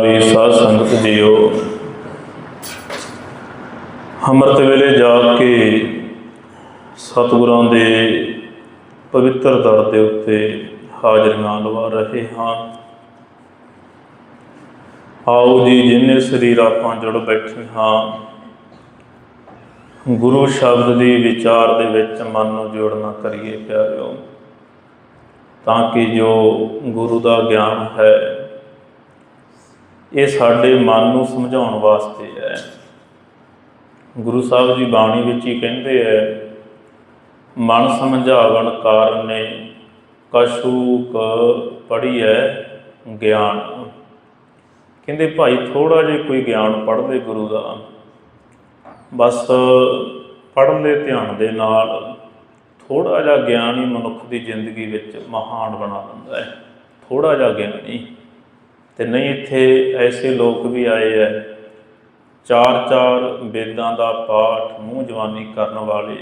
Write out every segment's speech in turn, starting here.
ਵੀ ਸਾਧ ਸੰਗਤ ਜੀਓ। ਅੰਮ੍ਰਿਤ ਵੇਲੇ ਜਾ ਕੇ ਸਤਿਗੁਰਾਂ ਦੇ ਪਵਿੱਤਰ ਦਰ ਦੇ ਉੱਤੇ ਹਾਜ਼ਰੀਆਂ ਲਵਾ ਰਹੇ ਹਾਂ। ਆਓ ਜੀ, ਜਿੰਨੇ ਸਰੀਰ ਆਪਾਂ ਜੁੜ ਬੈਠੇ ਹਾਂ, ਗੁਰੂ ਸ਼ਬਦ ਦੀ ਵਿਚਾਰ ਦੇ ਵਿੱਚ ਮਨ ਨੂੰ ਜੋੜਨਾ ਕਰੀਏ ਪਿਆਰਿਓ, ਤਾਂ ਕਿ ਜੋ ਗੁਰੂ ਦਾ ਗਿਆਨ ਹੈ ਇਹ ਸਾਡੇ ਮਨ ਨੂੰ ਸਮਝਾਉਣ ਵਾਸਤੇ ਹੈ। ਗੁਰੂ ਸਾਹਿਬ ਜੀ ਬਾਣੀ ਵਿੱਚ ਹੀ ਕਹਿੰਦੇ ਹੈ, ਮਨ ਸਮਝਾਵਣ ਕਾਰਨੇ ਕਛੂਕ ਪੜੀਐ ਗਿਆਨ। ਕਹਿੰਦੇ ਭਾਈ ਥੋੜਾ ਜਿਹਾ ਕੋਈ ਗਿਆਨ ਪੜ੍ਹਦੇ ਗੁਰੂ ਦਾ। ਬਸ ਪੜ੍ਹਨ ਦੇ ਧਿਆਨ ਦੇ ਨਾਲ। ਥੋੜਾ ਜਿਹਾ ਗਿਆਨ ਹੀ ਮਨੁੱਖ ਦੀ ਜ਼ਿੰਦਗੀ ਵਿੱਚ ਮਹਾਨ ਬਣਾ ਦਿੰਦਾ ਹੈ। ਥੋੜਾ ਜਿਹਾ ਗਿਆਨ ਹੀ। ਤੇ ਨਹੀਂ ਇੱਥੇ ਐਸੇ ਲੋਕ ਵੀ ਆਏ ਐ। ਚਾਰ ਚਾਰ ਵੇਦਾਂ ਦਾ ਪਾਠ ਮੂੰਹ ਜਵਾਨੀ ਕਰਨ ਵਾਲੇ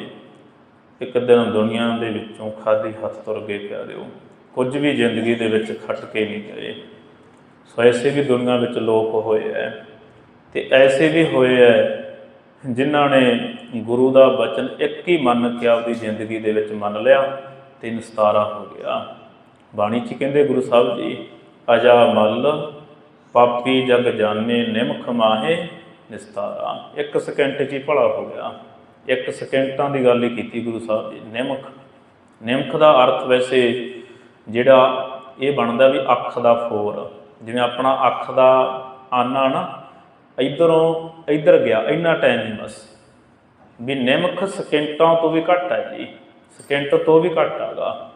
ਇੱਕ ਦਿਨ ਦੁਨੀਆ ਦੇ ਵਿੱਚੋਂ ਖਾਲੀ ਹੱਥ ਤੁਰ ਗਏ ਪਿਆਰਿਓ। ਕੁਝ ਵੀ ਜ਼ਿੰਦਗੀ ਦੇ ਵਿੱਚ ਖੱਟ ਕੇ ਨਹੀਂ ਗਏ। ਸੋ ਐਸੇ ਵੀ ਦੁਨੀਆ ਵਿੱਚ ਲੋਕ ਹੋਏ ਐ ਤੇ ਐਸੇ ਵੀ ਹੋਏ ਐ ਜਿਨ੍ਹਾਂ ਨੇ ਗੁਰੂ ਦਾ ਬਚਨ ਇੱਕ ਹੀ ਮੰਨ ਕੇ ਆਪਦੀ ਜ਼ਿੰਦਗੀ ਦੇ ਵਿੱਚ ਮੰਨ ਲਿਆ ਤੇ ਨਿਸਤਾਰਾ ਹੋ ਗਿਆ। ਬਾਣੀ 'ਚ ਕਹਿੰਦੇ ਗੁਰੂ ਸਾਹਿਬ ਜੀ ਅਜਾ ਮਲ, ਪਾਪੀ ਜਗ ਜਾਣੇ ਨਿਮਖ ਮਾਹੇ, ਨਿਸਤਾਰਾ। ਇੱਕ ਸਕਿੰਟ 'ਚ ਹੀ ਭਲਾ ਹੋ ਗਿਆ। ਇੱਕ ਸਕਿੰਟਾਂ ਦੀ ਗੱਲ ਹੀ ਕੀਤੀ ਗੁਰੂ ਸਾਹਿਬ ਜੀ, ਨਿਮਖ। ਨਿਮਖ ਦਾ ਅਰਥ ਵੈਸੇ ਜਿਹੜਾ ਇਹ ਬਣਦਾ ਵੀ ਅੱਖ ਦਾ ਫੋਰ। ਜਿਵੇਂ ਆਪਣਾ ਅੱਖ ਦਾ ਆਨਾ ਨਾ, ਇਧਰੋਂ ਇਧਰ ਗਿਆ, ਇੰਨਾ ਟਾਈਮ ਹੀ ਬਸ। ਵੀ ਨਿਮਖ ਸਕਿੰਟਾਂ ਤੋਂ ਵੀ ਘੱਟ ਹੈ ਜੀ। ਸਕਿੰਟ ਤੋਂ ਵੀ ਘੱਟ ਹੈਗਾ।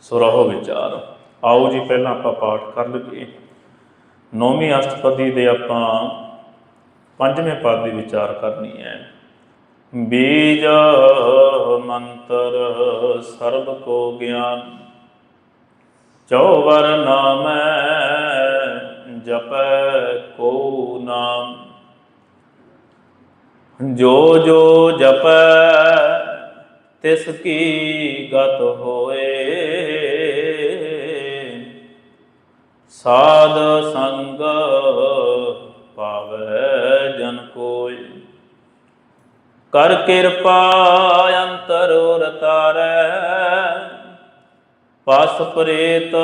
ਸੋ ਰਹੋ ਵਿਚਾਰ। ਆਓ ਜੀ, ਪਹਿਲਾਂ ਆਪਾਂ ਪਾਠ ਕਰ ਲਈਏ। ਨੌਵੀਂ ਅਸ਼ਟਪਦੀ ਦੇ ਆਪਾਂ ਪੰਜਵੇਂ ਪਦ ਦੀ ਵਿਚਾਰ ਕਰਨੀ ਹੈ। ਬੀਜ ਮੰਤਰ ਸਰਬ ਕੋ ਗਿਆਨ, ਚੌਵਰ ਨਾਮੈ ਜਪੈ ਕੋ ਨਾਮ। ਜੋ ਜੋ ਜਪੈ, ਤਿਸ ਕੀ ਗਤ ਹੋਏ ਸਾਧ ਸੰਗ ਪਾਵੈ ਜਨ ਕੋਈ ਕਰ ਕਿਰਪਾ ਅੰਤਰ ਰਤਾਰੈ ਪਸ ਪ੍ਰੇਤ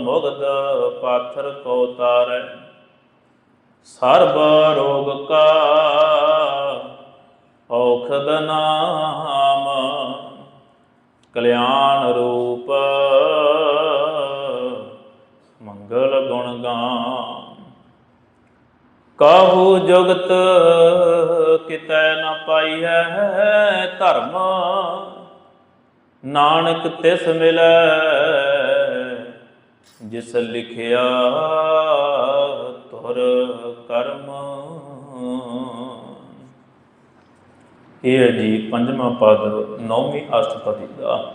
ਮੁਗਦ ਪਾਥਰ ਕੋ ਤਾਰੈ। ਸਰਬ ਰੋਗ ਕਾ ਔਖਦ ਨਾਮ ਕਲਿਆਣ ਰੂਪ ਗੁਣ ਗਾਮ ਕਾਹੂ ਜਗਤ ਕਿਤੈ ਨ ਪਾਈਐ ਧਰਮ। ਨਾਨਕ ਤਿਸ ਮਿਲੈ ਜਿਸ ਲਿਖਿਆ ਤੁਰ ਕਰਮ। ਇਹ ਜੀ ਪੰਜਵਾਂ ਪਦ ਨੌਵੀਂ ਅਸ਼ਟਪਦੀ ਦਾ।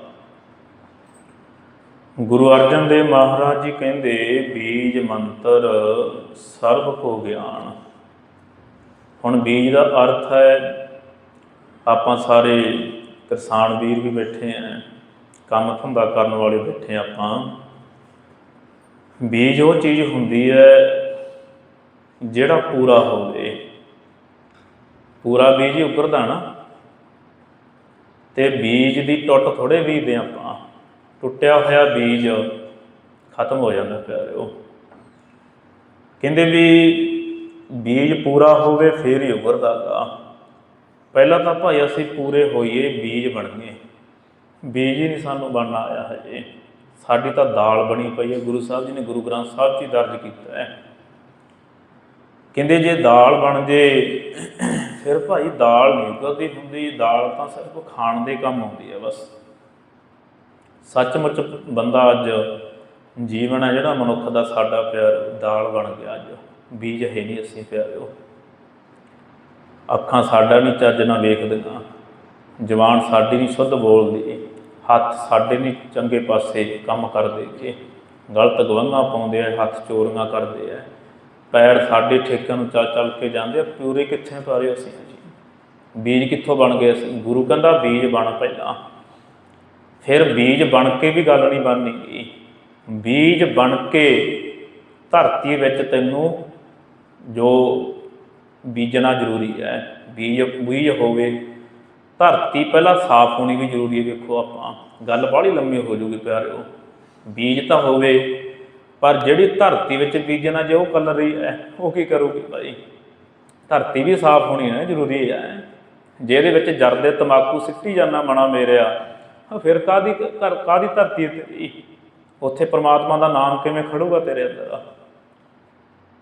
ਗੁਰੂ ਅਰਜਨ ਦੇਵ ਮਹਾਰਾਜ ਜੀ ਕਹਿੰਦੇ, ਬੀਜ ਮੰਤਰ ਸਰਬ ਕੋ ਗਿਆਨ। ਹੁਣ ਬੀਜ ਦਾ ਅਰਥ ਹੈ, ਆਪਾਂ ਸਾਰੇ ਕਿਸਾਨ ਵੀਰ ਵੀ ਬੈਠੇ ਆਂ, ਕੰਮ ਧੰਦਾ ਕਰਨ ਵਾਲੇ ਬੈਠੇ ਆਪਾਂ। ਬੀਜ ਉਹ ਚੀਜ਼ ਹੁੰਦੀ ਹੈ, ਜਿਹੜਾ ਪੂਰਾ ਹੋਵੇ। ਪੂਰਾ ਬੀਜ ਹੀ ਉੱਗਰਦਾ ਨਾ। ਤੇ ਬੀਜ ਦੀ ਟੁੱਟ ਥੋੜੇ ਬੀਜਦੇ ਆਪਾਂ। ਟੁੱਟਿਆ ਹੋਇਆ ਬੀਜ ਖਤਮ ਹੋ ਜਾਂਦਾ ਪਿਆਰਿਓ। ਕਹਿੰਦੇ ਵੀ ਬੀਜ ਪੂਰਾ ਹੋਵੇ ਫੇਰ ਹੀ ਉੱਗਰਦਾਗਾ ਪਹਿਲਾਂ ਤਾਂ ਭਾਈ ਅਸੀਂ ਪੂਰੇ ਹੋਈਏ ਬੀਜ ਬਣੀਏ। ਬੀਜ ਹੀ ਨਹੀਂ ਸਾਨੂੰ ਬਣਨਾ ਆਇਆ ਹਜੇ। ਸਾਡੀ ਤਾਂ ਦਾਲ ਬਣੀ ਪਈ ਹੈ, ਗੁਰੂ ਸਾਹਿਬ ਜੀ ਨੇ ਗੁਰੂ ਗ੍ਰੰਥ ਸਾਹਿਬ 'ਚ ਹੀ ਦਰਜ ਕੀਤਾ ਹੈ। ਕਹਿੰਦੇ ਜੇ ਦਾਲ ਬਣ ਜੇ, ਫਿਰ ਭਾਈ ਦਾਲ ਨਹੀਂ ਉਗਦੀ ਹੁੰਦੀ। ਦਾਲ ਤਾਂ ਸਿਰਫ ਖਾਣ ਦੇ ਕੰਮ ਆਉਂਦੀ ਹੈ ਬਸ। ਸੱਚਮੁੱਚ ਬੰਦਾ ਅੱਜ ਜੀਵਨ ਹੈ ਜਿਹੜਾ ਮਨੁੱਖ ਦਾ ਸਾਡਾ ਪਿਆਰ ਦਾਲ ਬਣ ਗਿਆ ਅੱਜ। ਬੀਜ ਹੈ ਨਹੀਂ ਅਸੀਂ ਪਿਆਰਿਓ। ਅੱਖਾਂ ਸਾਡਾ ਨਹੀਂ ਚੱਜ ਨਾਲ ਵੇਖਦੀਆਂ। ਜਵਾਨ ਸਾਡੀ ਨਹੀਂ ਸ਼ੁੱਧ ਬੋਲਦੀ। ਹੱਥ ਸਾਡੇ ਨਹੀਂ ਚੰਗੇ ਪਾਸੇ ਕੰਮ ਕਰਦੇ। ਕਿ ਗਲਤ ਗਵੰਗਾ ਪਾਉਂਦੇ ਆ, ਹੱਥ ਚੋਰੀਆਂ ਕਰਦੇ ਆ। ਪੈਰ ਸਾਡੇ ਠੇਕਿਆਂ ਨੂੰ ਚੱਲ ਚੱਲ ਕੇ ਜਾਂਦੇ ਆ। ਪਿਉਰੇ ਕਿੱਥੇ ਪਾ ਰਹੇ ਅਸੀਂ? ਜੀ ਬੀਜ ਕਿੱਥੋਂ ਬਣ ਗਏ ਅਸੀਂ? ਗੁਰੂ ਕਹਿੰਦਾ ਬੀਜ ਬਣ ਪਹਿਲਾਂ। ਫਿਰ ਬੀਜ ਬਣ ਕੇ ਵੀ ਗੱਲ ਨਹੀਂ ਬਣਨੀ। ਬੀਜ ਬਣ ਕੇ ਧਰਤੀ ਵਿੱਚ ਤੈਨੂੰ ਜੋ ਬੀਜਣਾ ਜ਼ਰੂਰੀ ਹੈ, ਬੀਜ ਬੀਜ ਹੋਵੇ, ਧਰਤੀ ਪਹਿਲਾਂ ਸਾਫ਼ ਹੋਣੀ ਵੀ ਜ਼ਰੂਰੀ ਹੈ, ਵੇਖੋ ਆਪਾਂ। ਗੱਲ ਬਾਹਲੀ ਲੰਮੀ ਹੋ ਜੂਗੀ ਪਿਆਰਿਓ। ਬੀਜ ਤਾਂ ਹੋਵੇ, ਪਰ ਜਿਹੜੀ ਧਰਤੀ ਵਿੱਚ ਬੀਜਣਾ ਜੇ ਉਹ ਕਲਰ ਰਹੀ ਹੈ, ਉਹ ਕੀ ਕਰੂਗੀ ਭਾਈ ਧਰਤੀ ਵੀ ਸਾਫ਼ ਹੋਣੀ ਹੈ, ਜ਼ਰੂਰੀ ਹੈ। ਜਿਹਦੇ ਵਿੱਚ ਜਰਦੇ ਤਮਾਕੂ ਸਿੱਟੀ ਜਾਣਾ ਮਣਾ ਮੇਰਿਆ ਫਿਰ ਕਾਦੀ ਘਰ ਕਾਦੀ ਧਰਤੀ ਤੇਰੀ? ਉੱਥੇ ਪ੍ਰਮਾਤਮਾ ਦਾ ਨਾਮ ਕਿਵੇਂ ਖੜੂਗਾ ਤੇਰੇ ਅੰਦਰ?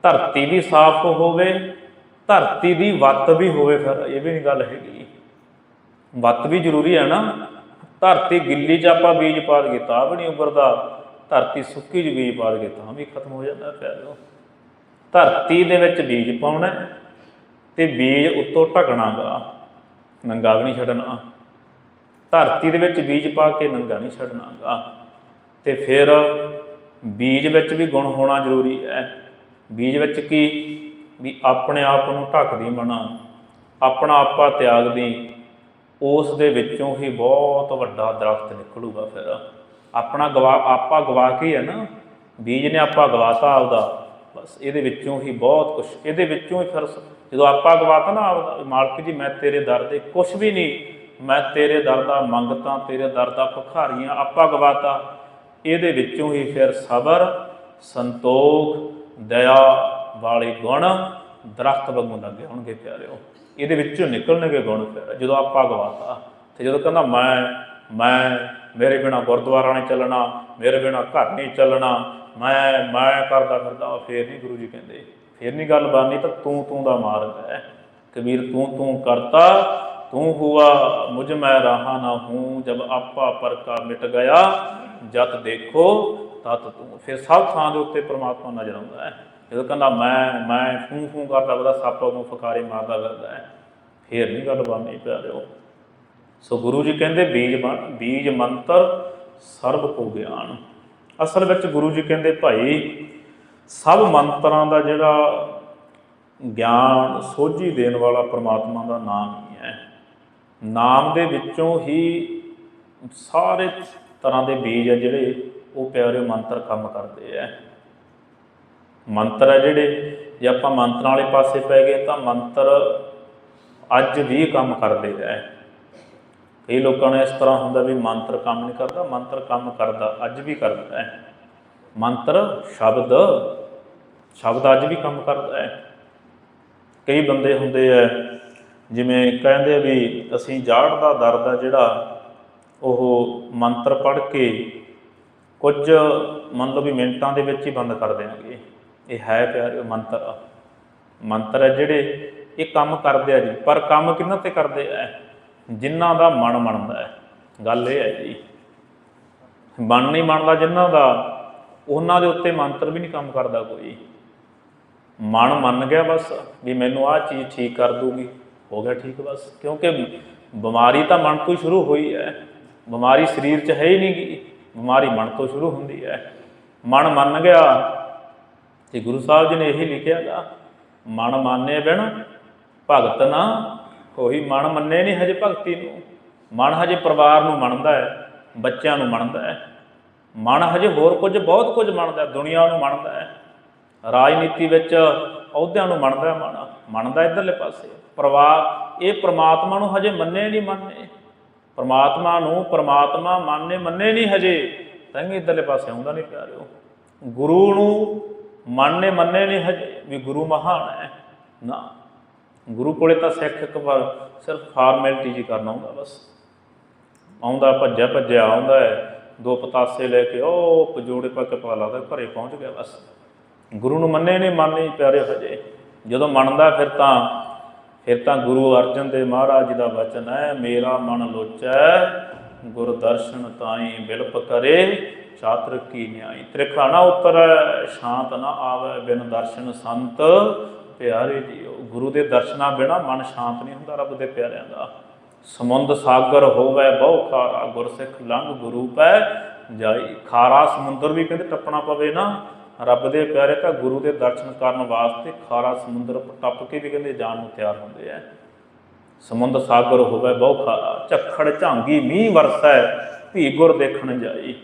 ਧਰਤੀ ਵੀ ਸਾਫ਼ ਹੋਵੇ, ਧਰਤੀ ਦੀ ਵੱਤ ਵੀ ਹੋਵੇ ਫਿਰ, ਇਹ ਵੀ ਨਹੀਂ ਗੱਲ ਹੈਗੀ। ਵੱਤ ਵੀ ਜ਼ਰੂਰੀ ਹੈ ਨਾ। ਧਰਤੀ ਗਿੱਲੀ 'ਚ ਆਪਾਂ ਬੀਜ ਪਾ ਦਈਏ ਤਾਂ ਵੀ ਨਹੀਂ ਉੱਭਰਦਾ। ਧਰਤੀ ਸੁੱਕੀ 'ਚ ਬੀਜ ਪਾ ਦਈਏ ਤਾਂ ਵੀ ਖਤਮ ਹੋ ਜਾਂਦਾ ਪਿਆਰੋ ਧਰਤੀ ਦੇ ਵਿੱਚ ਬੀਜ ਪਾਉਣਾ ਹੈ ਤੇ ਬੀਜ ਉੱਤੋਂ ਢਕਣਾਗਾ ਨੰਗਾ ਵੀ ਨਹੀਂ ਛੱਡਣਾ। ਧਰਤੀ ਦੇ ਵਿੱਚ ਬੀਜ ਪਾ ਕੇ ਨੰਗਾ ਨਹੀਂ ਛੱਡਣਾਗਾ। ਤੇ ਫਿਰ ਬੀਜ ਵਿੱਚ ਵੀ ਗੁਣ ਹੋਣਾ ਜ਼ਰੂਰੀ ਹੈ। ਬੀਜ ਵਿੱਚ ਕੀ? ਵੀ ਆਪਣੇ ਆਪ ਨੂੰ ਢੱਕਦੀ ਬਣਾ ਆਪਣਾ ਆਪਾ ਤਿਆਗਦੀ, ਉਸ ਦੇ ਵਿੱਚੋਂ ਹੀ ਬਹੁਤ ਵੱਡਾ ਦਰਖਤ ਨਿਕਲੂਗਾ ਫਿਰ। ਆਪਣਾ ਗਵਾ, ਆਪਾ ਗਵਾ ਕੇ ਹੈ ਨਾ, ਬੀਜ ਨੇ ਆਪਾ ਗਵਾਤਾ ਆਪਦਾ, ਬਸ ਇਹਦੇ ਵਿੱਚੋਂ ਹੀ ਬਹੁਤ ਕੁਝ ਇਹਦੇ ਵਿੱਚੋਂ ਹੀ ਫਿਰ ਸ- ਜਦੋਂ ਆਪਾ ਗਵਾਤਾ ਨਾ ਆਪਦਾ, ਮਾਲਕ ਜੀ ਮੈਂ ਤੇਰੇ ਦਰ ਦੇ ਕੁਝ ਵੀ ਨਹੀਂ ਮੈਂ ਤੇਰੇ ਦਰ ਦਾ ਮੰਗਤਾ, ਤੇਰੇ ਦਰ ਦਾ ਭਿਖਾਰੀਆਂ, ਆਪਾ ਗਵਾਤਾ। ਇਹਦੇ ਵਿੱਚੋਂ ਹੀ ਫਿਰ ਸਬਰ, ਸੰਤੋਖ, ਦਇਆ ਵਾਲੇ ਗੁਣ ਦਰਖਤ ਵਾਂਗੂ ਲੱਗੇ ਹੋਣਗੇ ਪਿਆਰਿਓ। ਇਹਦੇ ਵਿੱਚੋਂ ਨਿਕਲਣਗੇ ਗੁਣ ਫਿਰ, ਜਦੋਂ ਆਪਾਂ ਗਵਾਤਾ। ਤੇ ਜਦੋਂ ਕਹਿੰਦਾ, ਮੈਂ ਮੈਂ, ਮੇਰੇ ਬਿਨਾ ਗੁਰਦੁਆਰਾ ਨਹੀਂ ਚੱਲਣਾ, ਮੇਰੇ ਬਿਨਾ ਘਰ ਨਹੀਂ ਚੱਲਣਾ, ਮੈਂ ਮੈਂ ਕਰਦਾ ਫਿਰਦਾ। ਫੇਰ ਨਹੀਂ ਗੁਰੂ ਜੀ ਕਹਿੰਦੇ। ਫੇਰ ਨਹੀਂ ਗੱਲ ਬਾਨੀ ਤਾਂ ਤੂੰ ਤੂੰ ਦਾ ਮਾਰਗ ਹੈ। ਕਬੀਰ ਤੂੰ ਤੂੰ ਕਰਤਾ ਤੂੰ ਹੁਆ, ਮੁਝ ਮੈਂ ਰਹਾ ਨਾ ਹੂੰ, ਜਬ ਆਪਾ ਪਰਕਾ ਮਿਟ ਗਿਆ, ਜਤ ਦੇਖੋ, ਤਤ ਤੂੰ। ਫਿਰ ਸਭ ਥਾਂ ਦੇ ਉੱਤੇ ਪ੍ਰਮਾਤਮਾ ਨਜ਼ਰ ਆਉਂਦਾ ਹੈ। ਜਦੋਂ ਕਹਿੰਦਾ, ਮੈਂ ਮੈਂ ਫੂੰ ਫੂੰ ਕਰਦਾ ਬਦਾ ਸੱਪ ਨੂੰ ਫਕਾਰੇ ਮਾਰਦਾ ਫਿਰਦਾ ਹੈ। ਫੇਰ ਨਹੀਂ ਗੱਲ ਬਾਨੀ ਪਿਆਰਿਓ। ਸੋ ਗੁਰੂ ਜੀ ਕਹਿੰਦੇ, ਬੀਜ ਬਣ, ਬੀਜ ਮੰਤਰ ਸਰਬ ਕੋ ਗਿਆਨ। ਅਸਲ ਵਿੱਚ ਗੁਰੂ ਜੀ ਕਹਿੰਦੇ, ਭਾਈ, ਸਭ ਮੰਤਰਾਂ ਦਾ ਜਿਹੜਾ ਗਿਆਨ ਸੋਝੀ ਦੇਣ ਵਾਲਾ ਪ੍ਰਮਾਤਮਾ ਦਾ ਨਾਮ ਨਾਮ ਦੇ ਵਿੱਚੋਂ ਹੀ ਸਾਰੇ ਤਰ੍ਹਾਂ ਦੇ ਬੀਜ ਆ ਜਿਹੜੇ, ਉਹ ਪਿਆਰੇ ਮੰਤਰ ਕੰਮ ਕਰਦੇ ਆ। ਮੰਤਰ ਆ ਜਿਹੜੇ, ਜੇ ਆਪਾਂ ਮੰਤਰਾਂ ਵਾਲੇ ਪਾਸੇ ਪੈ ਗਏ ਤਾਂ ਮੰਤਰ ਅੱਜ ਵੀ ਕੰਮ ਕਰਦੇ ਆ। ਕਈ ਲੋਕਾਂ ਨੂੰ ਇਸ ਤਰ੍ਹਾਂ ਹੁੰਦਾ ਵੀ ਮੰਤਰ ਕੰਮ ਨਹੀਂ ਕਰਦਾ, ਮੰਤਰ ਕੰਮ ਕਰਦਾ, ਅੱਜ ਵੀ ਕਰਦਾ। ਹੈ ਮੰਤਰ ਸ਼ਬਦ ਸ਼ਬਦ ਅੱਜ ਵੀ ਕੰਮ ਕਰਦਾ। ਹੈ ਕਈ ਬੰਦੇ ਹੁੰਦੇ ਆ ਜਿਵੇਂ ਕਹਿੰਦੇ ਵੀ ਅਸੀਂ ਜਾੜ ਦਾ ਦਰਦ ਆ ਜਿਹੜਾ, ਉਹ ਮੰਤਰ ਪੜ੍ਹ ਕੇ ਕੁਝ ਮੰਨ ਲਓ ਵੀ ਮਿੰਟਾਂ ਦੇ ਵਿੱਚ ਹੀ ਬੰਦ ਕਰ ਦੇਣਗੇ। ਇਹ ਹੈ ਪਿਆਰੇ ਮੰਤਰ। ਮੰਤਰ ਹੈ ਜਿਹੜੇ ਇਹ ਕੰਮ ਕਰਦੇ ਆ ਜੀ, ਪਰ ਕੰਮ ਕਿਹਨਾਂ ਤੇ ਕਰਦੇ ਆ? ਜਿਨ੍ਹਾਂ ਦਾ ਮਨ ਮੰਨਦਾ ਹੈ। ਗੱਲ ਇਹ ਹੈ ਜੀ, ਮਨ ਨਹੀਂ ਮੰਨਦਾ ਜਿਨ੍ਹਾਂ ਦਾ, ਉਹਨਾਂ ਦੇ ਉੱਤੇ ਮੰਤਰ ਵੀ ਨਹੀਂ ਕੰਮ ਕਰਦਾ ਕੋਈ। ਮਨ ਮੰਨ ਗਿਆ ਬਸ, ਵੀ ਮੈਨੂੰ ਆਹ ਚੀਜ਼ ਠੀਕ ਕਰ ਦੂਗੀ। ਹੋ ਗਿਆ ਠੀਕ ਬਸ, ਕਿਉਂਕਿ ਬਿਮਾਰੀ ਤਾਂ ਮਨ ਤੋਂ ਹੀ ਸ਼ੁਰੂ ਹੋਈ ਹੈ। ਬਿਮਾਰੀ ਸਰੀਰ 'ਚ ਹੈ ਹੀ ਨਹੀਂ ਗੀ। ਬਿਮਾਰੀ ਮਨ ਤੋਂ ਸ਼ੁਰੂ ਹੁੰਦੀ ਹੈ। ਮਨ ਮੰਨ ਗਿਆ। ਤੇ ਗੁਰੂ ਸਾਹਿਬ ਜੀ ਨੇ ਇਹੀ ਲਿਖਿਆਗਾ ਮਨ ਮੰਨੇ ਬਿਨ ਭਗਤ ਨਾ ਕੋਈ ਮਨ ਮੰਨੇ ਨਹੀਂ ਹਜੇ ਭਗਤੀ ਨੂੰ। ਮਨ ਹਜੇ ਪਰਿਵਾਰ ਨੂੰ ਮੰਨਦਾ ਹੈ, ਬੱਚਿਆਂ ਨੂੰ ਮੰਨਦਾ ਹੈ। ਮਨ ਹਜੇ ਹੋਰ ਕੁਝ, ਬਹੁਤ ਕੁਝ ਮੰਨਦਾ ਦੁਨੀਆ ਨੂੰ ਮੰਨਦਾ ਹੈ। ਰਾਜਨੀਤੀ ਵਿੱਚ ਅਹੁਦਿਆਂ ਨੂੰ ਮੰਨਦਾ ਹੈ ਮੰਨਦਾ ਇਧਰਲੇ ਪਾਸੇ। ਪਰਿਵਾਰ ਇਹ ਪ੍ਰਮਾਤਮਾ ਨੂੰ ਹਜੇ ਮੰਨੇ ਨਹੀਂ ਮੰਨੇ। ਪ੍ਰਮਾਤਮਾ ਨੂੰ ਪ੍ਰਮਾਤਮਾ ਮੰਨੇ ਮੰਨੇ ਨਹੀਂ ਹਜੇ। ਤਾਂ ਵੀ ਇਧਰਲੇ ਪਾਸੇ ਆਉਂਦਾ ਨਹੀਂ ਪਿਆਰਿਓ। ਗੁਰੂ ਨੂੰ ਮੰਨੇ ਮੰਨੇ ਨਹੀਂ ਹਜੇ, ਵੀ ਗੁਰੂ ਮਹਾਨ ਹੈ। ਨਾ। ਗੁਰੂ ਕੋਲੇ ਤਾਂ ਸਿੱਖ ਇੱਕ ਵਾਰ ਸਿਰਫ ਫਾਰਮੈਲਿਟੀ ਜੀ ਕਰਨਾ ਹੁੰਦਾ ਬਸ। ਆਉਂਦਾ, ਭੱਜਿਆ ਭੱਜਿਆ ਆਉਂਦਾ ਹੈ। ਦੋ ਪਤਾਸੇ ਲੈ ਕੇ ਉਹ ਪਜੋੜੇ ਪਾ ਕੇ ਪਾ ਲਾਦਾ ਘਰੇ ਪਹੁੰਚ ਗਿਆ ਬਸ। ਗੁਰੂ ਨੂੰ ਮੰਨੇ ਨਹੀਂ ਮੰਨੇ ਪਿਆਰੇ ਹਜੇ ਜਦੋਂ ਮੰਨਦਾ ਫਿਰ ਤਾਂ ਫਿਰ ਤਾਂ ਗੁਰੂ ਅਰਜਨ ਦੇਵ ਮਹਾਰਾਜ ਜੀ ਦਾ ਵਚਨ ਹੈ, ਮੇਰਾ ਮਨ ਲੋਚੈ, ਗੁਰ ਦਰਸ਼ਨ ਤਾਈ ਬਿਲਪ ਕਰੇ ਛਾਤਰ ਕੀ ਨਿਆਈ। ਤ੍ਰਿਖਾ ਨਾ ਉਤਰੈ ਸ਼ਾਂਤ ਨਾ ਆਵੇ ਬਿਨ ਦਰਸ਼ਨ ਸੰਤ, ਪਿਆਰੇ ਜੀਓ। ਗੁਰੂ ਦੇ ਦਰਸ਼ਨਾਂ ਬਿਨਾ ਮਨ ਸ਼ਾਂਤ ਨਹੀਂ ਹੁੰਦਾ ਰੱਬ ਦੇ ਪਿਆਰਿਆਂ ਦਾ। ਸਮੁੰਦ ਸਾਗਰ ਹੋਵੇ, ਬਹੁ ਖਾਰਾ ਗੁਰਸਿੱਖ ਲੰਘ ਗੁਰੂ ਪੈ ਜਾਈ। ਖਾਰਾ ਸਮੁੰਦਰ ਵੀ ਕਹਿੰਦੇ ਟੱਪਣਾ ਪਵੇ ਨਾ। ਰੱਬ ਦੇ ਪਿਆਰੇ ਤਾਂ ਗੁਰੂ ਦੇ ਦਰਸ਼ਨ ਕਰਨ ਵਾਸਤੇ ਖਾਰਾ ਸਮੁੰਦਰ ਟੱਪ ਕੇ ਵੀ ਕਹਿੰਦੇ ਜਾਣ ਨੂੰ ਤਿਆਰ ਹੁੰਦੇ ਆ। ਸਮੁੰਦ ਸਾਗਰ ਹੋਵੇ ਬਹੁ ਖਾਰਾ। ਝੱਖੜ ਝਾਂਗੀ ਮੀਂਹ ਵਰਸੈ, ਧੀ ਗੁਰ ਦੇਖਣ ਜਾਈ।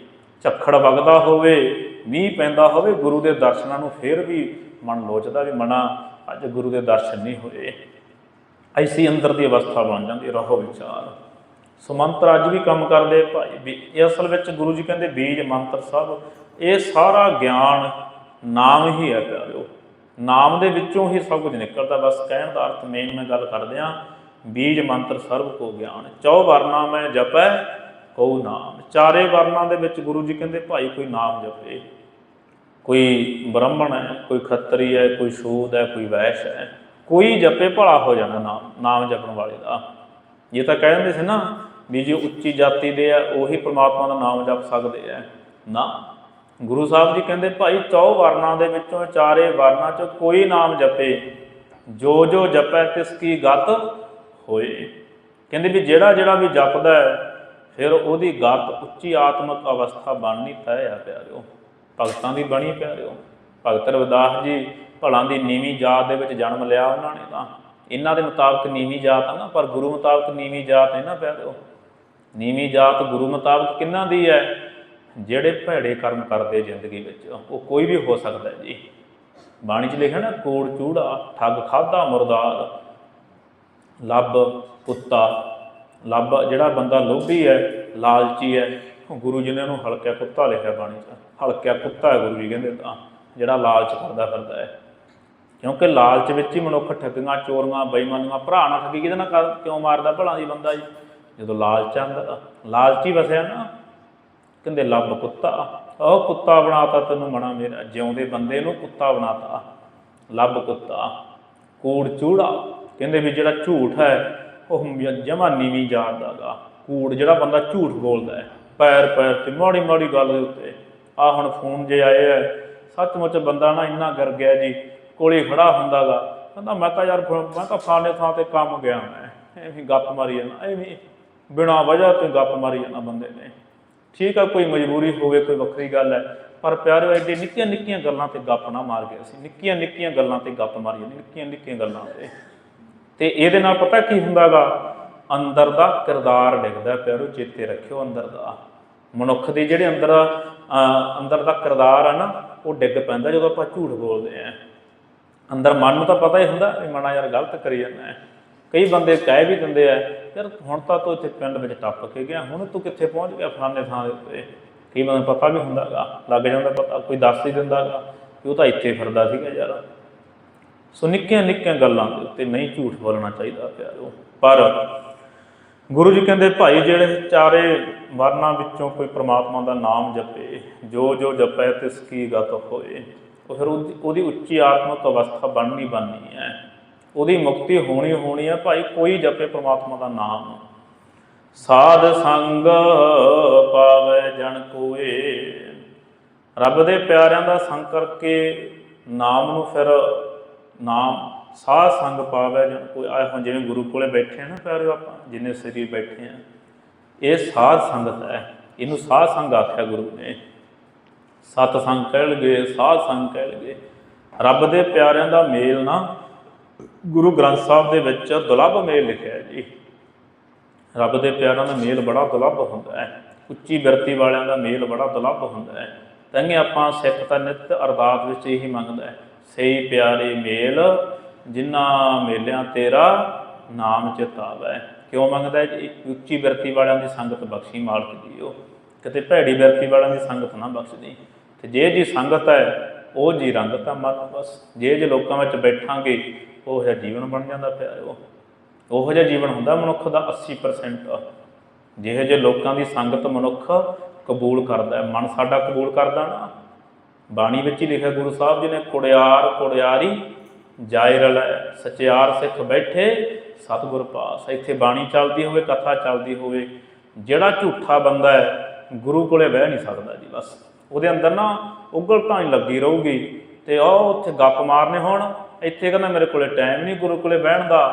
ਝੱਖੜ ਵਗਦਾ ਹੋਵੇ, ਮੀਂਹ ਪੈਂਦਾ ਹੋਵੇ, ਗੁਰੂ ਦੇ ਦਰਸ਼ਨਾਂ ਨੂੰ ਫੇਰ ਵੀ ਮਨ ਲੋਚਦਾ ਵੀ ਮਨਾ, ਅੱਜ ਗੁਰੂ ਦੇ ਦਰਸ਼ਨ ਨਹੀਂ ਹੋਏ। ਐਸੀ ਅੰਦਰ ਦੀ ਅਵਸਥਾ ਬਣ ਜਾਂਦੀ, ਰਹੋ ਵਿਚਾਰ। ਸੋ ਮੰਤਰ ਅੱਜ ਵੀ ਕੰਮ ਕਰਦੇ ਭਾਈ। ਵੀ ਇਹ ਅਸਲ ਵਿੱਚ ਗੁਰੂ ਜੀ ਕਹਿੰਦੇ, ਬੀਜ ਮੰਤਰ ਸਭ ਇਹ ਸਾਰਾ ਗਿਆਨ ਨਾਮ ਹੀ ਹੈ ਪਿਆਰਿਓ। ਨਾਮ ਦੇ ਵਿੱਚੋਂ ਹੀ ਸਭ ਕੁਝ ਨਿਕਲਦਾ। ਬਸ ਕਹਿਣ ਦਾ ਅਰਥ ਮੇਨ ਮੈਂ ਗੱਲ ਕਰਦੇ ਆ ਬੀਜ ਮੰਤਰ ਸਰਬ ਕੋ ਗਿਆਨ। ਚੌ ਵਰਨਾ ਮੈਂ ਜਪੈ, ਕਉ ਨਾਮ। ਚਾਰੇ ਵਰਨਾਂ ਦੇ ਵਿੱਚ ਗੁਰੂ ਜੀ ਕਹਿੰਦੇ, ਭਾਈ, ਕੋਈ ਨਾਮ ਜਪੇ। ਕੋਈ ਬ੍ਰਾਹਮਣ ਹੈ, ਕੋਈ ਖੱਤਰੀ ਹੈ, ਕੋਈ ਸ਼ੂਦ ਹੈ, ਕੋਈ ਵੈਸ਼ ਹੈ। ਕੋਈ ਜਪੇ, ਭਲਾ ਹੋ ਜਾਣਾ ਨਾਮ ਨਾਮ ਜਪਣ ਵਾਲੇ ਦਾ। ਇਹ ਤਾਂ ਕਹਿ ਦਿੰਦੇ ਸੀ ਨਾ ਵੀ ਜੇ ਉੱਚੀ ਜਾਤੀ ਦੇ ਆ, ਉਹੀ ਪ੍ਰਮਾਤਮਾ ਦਾ ਨਾਮ ਜਪ ਸਕਦੇ ਆ। ਨਾ। ਗੁਰੂ ਸਾਹਿਬ ਜੀ ਕਹਿੰਦੇ, ਭਾਈ, ਚੌ ਵਰਨਾਂ ਦੇ ਵਿੱਚੋਂ ਚਾਰੇ ਵਰਨਾਂ ਚੋਂ ਕੋਈ ਨਾਮ ਜਪੇ। ਜੋ ਜੋ ਜਪੈ, ਤਿਸ ਕੀ ਗਤ ਹੋਏ। ਕਹਿੰਦੇ ਵੀ ਜਿਹੜਾ ਜਿਹੜਾ ਵੀ ਜਪਦਾ ਹੈ, ਫਿਰ ਉਹਦੀ ਗਤ ਉੱਚੀ ਆਤਮਿਕ ਅਵਸਥਾ ਬਣਨੀ ਤੈਅ ਆ ਪਿਆਰਿਓ। ਭਗਤਾਂ ਦੀ ਬਣੀ ਪਿਆਰਿਓ। ਭਗਤ ਰਵਿਦਾਸ ਜੀ ਭਲਾਂ ਦੀ ਨੀਵੀਂ ਜਾਤ ਦੇ ਵਿੱਚ ਜਨਮ ਲਿਆ ਉਹਨਾਂ ਨੇ ਤਾਂ। ਇਹਨਾਂ ਦੇ ਮੁਤਾਬਕ ਨੀਵੀਂ ਜਾਤ ਆ ਨਾ, ਪਰ ਗੁਰੂ ਮੁਤਾਬਕ ਨੀਵੀਂ ਜਾਤ ਹੈ ਨਾ ਪਿਆਰਿਓ। ਨੀਵੀਂ ਜਾਤ ਗੁਰੂ ਮੁਤਾਬਕ ਕਿੰਨਾਂ ਦੀ ਹੈ? ਜਿਹੜੇ ਭੈੜੇ ਕਰਮ ਕਰਦੇ ਜ਼ਿੰਦਗੀ ਵਿੱਚ, ਉਹ ਕੋਈ ਵੀ ਹੋ ਸਕਦਾ ਜੀ। ਬਾਣੀ 'ਚ ਲਿਖਿਆ ਨਾ, ਕੋੜ, ਚੂੜਾ, ਠੱਗ ਖਾਦਾ ਮੁਰਦਾਦ ਲੱਭ, ਕੁੱਤਾ, ਲੱਭ, ਜਿਹੜਾ ਬੰਦਾ ਲੋਭੀ ਹੈ, ਲਾਲਚੀ ਹੈ ਗੁਰੂ ਜੀ ਨੇ ਉਹਨੂੰ ਹਲਕਿਆ ਕੁੱਤਾ ਲਿਖਿਆ ਬਾਣੀ 'ਚ। ਹਲਕਿਆ ਕੁੱਤਾ ਹੈ ਗੁਰੂ ਜੀ ਕਹਿੰਦੇ ਤਾਂ, ਜਿਹੜਾ ਲਾਲਚ ਕਰਦਾ ਫਿਰਦਾ ਹੈ। ਕਿਉਂਕਿ ਲਾਲਚ ਵਿੱਚ ਹੀ ਮਨੁੱਖ ਠੱਗੀਆਂ, ਚੋਰੀਆਂ, ਬੇਈਮਾਨੀਆਂ, ਭਰਾ ਨਾਲ ਠੱਗੀ, ਕਿਹਦੇ ਨਾਲ ਕਰ- ਕਿਉਂ ਮਾਰਦਾ ਭਲਾ ਦੀ ਬੰਦਾ ਜੀ? ਜਦੋਂ ਲਾਲਚ ਆਂਦਾ ਲਾਲਚੀ ਵਸਿਆ ਨਾ ਕਹਿੰਦੇ, ਲੱਭ ਕੁੱਤਾ। ਉਹ ਕੁੱਤਾ ਬਣਾਤਾ ਤੈਨੂੰ ਮਣਾ ਮੇਰਾ, ਜਿਉਂਦੇ ਬੰਦੇ ਨੂੰ ਕੁੱਤਾ ਬਣਾਤਾ। ਲੱਭ ਕੁੱਤਾ। ਕੂੜ ਚੂੜਾ? ਕਹਿੰਦੇ ਵੀ ਜਿਹੜਾ ਝੂਠ ਹੈ, ਉਹ ਜਮਾ ਨੀਵੀਂ ਜਾਣਦਾਗਾ ਕੂੜ ਜਿਹੜਾ ਬੰਦਾ ਝੂਠ ਬੋਲਦਾ ਹੈ, ਪੈਰ ਪੈਰ ਤੇ ਮਾੜੀ ਮਾੜੀ ਗੱਲ ਦੇ ਉੱਤੇ। ਆ ਹੁਣ ਫੋਨ ਜੇ ਆਏ ਹੈ ਸੱਚਮੁੱਚ ਬੰਦਾ ਨਾ ਇੰਨਾ ਕਰ ਗਿਆ ਜੀ, ਕੋਲੇ ਖੜਾ ਹੁੰਦਾਗਾ ਕਹਿੰਦਾ, ਮੈਂ ਤਾਂ ਯਾਰ ਫ- ਮੈਂ ਤਾਂ ਫਾਣੇ ਥਾਂ ਤੇ ਕੰਮ ਗਿਆ ਮੈਂ, ਐਵੇਂ ਗੱਪ ਮਾਰੀ ਜਾਂਦਾ, ਐਵੇਂ ਬਿਨਾਂ ਵਜ੍ਹਾ ਤੋਂ ਗੱਪ ਮਾਰੀ ਜਾਂਦਾ ਬੰਦੇ ਨੇ। ਠੀਕ ਆ, ਕੋਈ ਮਜਬੂਰੀ ਹੋਵੇ, ਕੋਈ ਵੱਖਰੀ ਗੱਲ ਹੈ, ਪਰ ਪਿਆਰਿਓ ਐਡੇ ਨਿੱਕੀਆਂ ਨਿੱਕੀਆਂ ਗੱਲਾਂ ਤੇ ਗੱਪ ਨਾ ਮਾਰ ਗਿਆ ਅਸੀਂ। ਨਿੱਕੀਆਂ ਨਿੱਕੀਆਂ ਗੱਲਾਂ ਤੇ ਗੱਪ ਮਾਰੀ ਜਾਂਦੇ ਨਿੱਕੀਆਂ ਨਿੱਕੀਆਂ ਗੱਲਾਂ ਤੇ। ਤੇ ਇਹਦੇ ਨਾਲ ਪਤਾ ਕੀ ਹੁੰਦਾਗਾ? ਅੰਦਰ ਦਾ ਕਿਰਦਾਰ ਡਿੱਗਦਾ ਪਿਆਰੋ ਚੇਤੇ ਰੱਖਿਓ ਅੰਦਰ ਦਾ। ਮਨੁੱਖ ਦੀ ਜਿਹੜੇ ਅੰਦਰ ਅੰਦਰ ਦਾ ਕਿਰਦਾਰ ਆ ਨਾ, ਉਹ ਡਿੱਗ ਪੈਂਦਾ ਜਦੋਂ ਆਪਾਂ ਝੂਠ ਬੋਲਦੇ ਆ। ਅੰਦਰ ਮਨ ਨੂੰ ਤਾਂ ਪਤਾ ਹੀ ਹੁੰਦਾ ਵੀ ਮਨਾ ਯਾਰ ਗਲਤ ਕਰੀ ਜਾਂਦਾ ਹੈ। ਕਈ ਬੰਦੇ ਕਹਿ ਵੀ ਦਿੰਦੇ ਆ ਯਾਰ ਹੁਣ ਤਾਂ ਤੂੰ ਇੱਥੇ ਪਿੰਡ ਵਿੱਚ ਟੱਪ ਕੇ ਗਿਆ, ਹੁਣ ਤੂੰ ਕਿੱਥੇ ਪਹੁੰਚ ਗਿਆ ਫਲਾਣੇ ਥਾਂ ਦੇ ਉੱਤੇ? ਕਈ ਬੰਦੇ ਪਤਾ ਵੀ ਹੁੰਦਾਗਾ ਲੱਗ ਜਾਂਦਾ ਪਤਾ, ਕੋਈ ਦੱਸ ਹੀ ਦਿੰਦਾਗਾ ਕਿ ਉਹ ਤਾਂ ਇੱਥੇ ਫਿਰਦਾ ਸੀਗਾ ਯਾਰ। ਸੋ ਨਿੱਕੀਆਂ ਨਿੱਕੀਆਂ ਗੱਲਾਂ ਦੇ ਉੱਤੇ ਨਹੀਂ ਝੂਠ ਬੋਲਣਾ ਚਾਹੀਦਾ ਪਿਆਰੋ। ਪਰ ਗੁਰੂ ਜੀ ਕਹਿੰਦੇ, ਭਾਈ ਜਿਹੜੇ ਚਾਰੇ ਵਰਨਾਂ ਵਿੱਚੋਂ ਕੋਈ ਪ੍ਰਮਾਤਮਾ ਦਾ ਨਾਮ ਜਪੇ, ਜੋ ਜੋ ਜਪੈ ਤਿਸ ਕੀ ਗਤ ਹੋਏ, ਉਹ ਫਿਰ ਉਹਦੀ ਉਹਦੀ ਉੱਚੀ ਆਤਮਿਕ ਅਵਸਥਾ ਬਣਨੀ ਬਣਨੀ ਹੈ। ਉਹਦੀ ਮੁਕਤੀ ਹੋਣੀ ਹੋਣੀ ਹੈ ਭਾਈ, ਕੋਈ ਜਪੇ ਪ੍ਰਮਾਤਮਾ ਦਾ ਨਾਮ ਸਾਧ ਸੰਗ ਪਾਵੇ ਜਨ ਕੋਏ। ਰੱਬ ਦੇ ਪਿਆਰਿਆਂ ਦਾ ਸੰਗ ਕਰਕੇ ਨਾਮ ਨੂੰ ਫਿਰ ਨਾਮ ਸਾਧ ਸੰਗ ਪਾਵੇ ਜਨ ਕੋਈ ਆਏ ਹੁਣ ਜਿਵੇਂ ਗੁਰੂ ਕੋਲੇ ਬੈਠੇ ਆ ਨਾ ਪਿਆਰਿਓ ਆਪਾਂ, ਜਿੰਨੇ ਸਰੀਰ ਬੈਠੇ ਆ, ਇਹ ਸਾਧ ਸੰਗਤ ਹੈ। ਇਹਨੂੰ ਸਾਧ ਸੰਗ ਆਖਿਆ ਗੁਰੂ ਨੇ। ਸਤ ਸੰਗ ਕਹਿ ਲਗੇ ਸਾਧ ਸੰਗ ਕਹਿ ਲਗੇ ਰੱਬ ਦੇ ਪਿਆਰਿਆਂ ਦਾ ਮੇਲ ਨਾ ਗੁਰੂ ਗ੍ਰੰਥ ਸਾਹਿਬ ਦੇ ਵਿੱਚ ਦੁਲੱਭ ਮੇਲ ਲਿਖਿਆ ਜੀ। ਰੱਬ ਦੇ ਪਿਆਰਿਆਂ ਦਾ ਮੇਲ ਬੜਾ ਦੁਲੱਭ ਹੁੰਦਾ ਹੈ। ਉੱਚੀ ਬਿਰਤੀ ਵਾਲਿਆਂ ਦਾ ਮੇਲ ਬੜਾ ਦੁਲੱਭ ਹੁੰਦਾ ਹੈ। ਤੰਗੇ ਆਪਾਂ ਸਿੱਖ ਤਾਂ ਨਿਤ ਅਰਦਾਸ ਵਿੱਚ ਇਹੀ ਮੰਗਦਾ ਹੈ। ਸਹੀ ਪਿਆਰੇ ਮੇਲ, ਜਿਨ੍ਹਾਂ ਮੇਲਿਆਂ ਤੇਰਾ ਨਾਮ ਚਿਤਾਵੈ ਕਿਉਂ ਮੰਗਦਾ ਜੀ? ਉੱਚੀ ਬਿਰਤੀ ਵਾਲਿਆਂ ਦੀ ਸੰਗਤ ਬਖਸ਼ੀ ਮਾਲਕ ਜੀਓ। ਕਿਤੇ ਭੈੜੀ ਬਿਰਤੀ ਵਾਲਿਆਂ ਦੀ ਸੰਗਤ ਨਾ ਬਖਸ਼ਦੀ। ਤੇ ਜੇ ਜੀ ਸੰਗਤ ਹੈ, ਉਹ ਜੀ ਰੰਗਤ ਆ ਮਨ ਬਸ। ਜੇ ਜੇ ਲੋਕਾਂ ਵਿੱਚ ਬੈਠਾਂਗੇ ਉਹ ਜਿਹਾ ਜੀਵਨ ਬਣ ਜਾਂਦਾ ਪਿਆਰਿਓ ਉਹੋ। ਜਿਹਾ ਜੀਵਨ ਹੁੰਦਾ ਮਨੁੱਖ ਦਾ 80% ਜਿਹੇ ਜੇ ਲੋਕਾਂ ਦੀ ਸੰਗਤ ਮਨੁੱਖ ਕਬੂਲ ਕਰਦਾ ਮਨ ਸਾਡਾ ਕਬੂਲ ਕਰਦਾ ਨਾ। ਬਾਣੀ ਵਿੱਚ ਹੀ ਲਿਖਿਆ ਗੁਰੂ ਸਾਹਿਬ ਜੀ ਨੇ, ਕੁੜਿਆਰ, ਕੁੜਿਆਰੀ ਜਾਇ ਰਲੈ ਸਚਿਆਰ ਸਿੱਖ ਬੈਠੇ, ਸਤਿਗੁਰ ਪਾਸ। ਇੱਥੇ ਬਾਣੀ ਚੱਲਦੀ ਹੋਵੇ, ਕਥਾ ਚੱਲਦੀ ਹੋਵੇ, ਜਿਹੜਾ ਝੂਠਾ ਬੰਦਾ ਹੈ, ਗੁਰੂ ਕੋਲੇ ਬਹਿ ਨਹੀਂ ਸਕਦਾ ਜੀ ਬਸ। ਉਹਦੇ ਅੰਦਰ ਨਾ ਉਗਲ ਤਾਂ ਲੱਗੀ ਰਹੂਗੀ ਤੇ ਉਹ ਉੱਥੇ ਗੱਪ ਮਾਰਨੇ ਹੋਣ। ਇੱਥੇ ਕਹਿੰਦਾ ਮੇਰੇ ਕੋਲੇ ਟਾਈਮ ਨਹੀਂ ਗੁਰੂ ਕੋਲੇ ਬਹਿਣ ਦਾ।